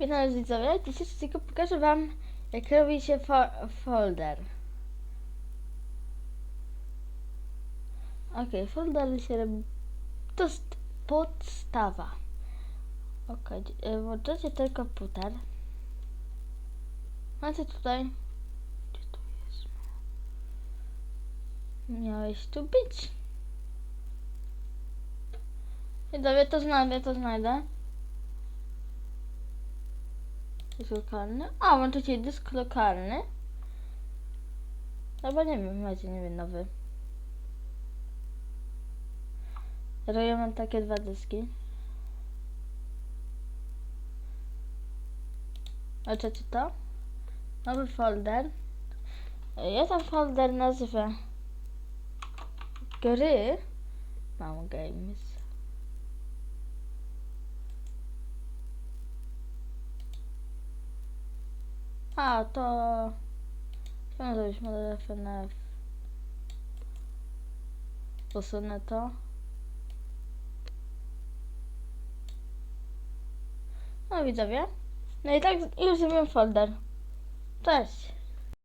Witam widzowie, dzisiaj tylko pokażę wam jak robi się fo folder. Ok, folder się robi, to jest podstawa. Ok, włączacie ten komputer. Macie tutaj, gdzie tu jest? Miałeś tu być. Widzowie, to znajdę, to znajdę. Dysk lokalny. A, włączycie dysk lokalny. Albo nie wiem, macie, nie wiem, nowy. Ja mam takie dwa dyski. Zobaczycie to? Nowy folder. Ja tam folder nazwę gry. Mam games. A, to... Chciałem zrobić model FNF. Posunę to. No widzowie. No i tak już zrobiłem folder. Cześć.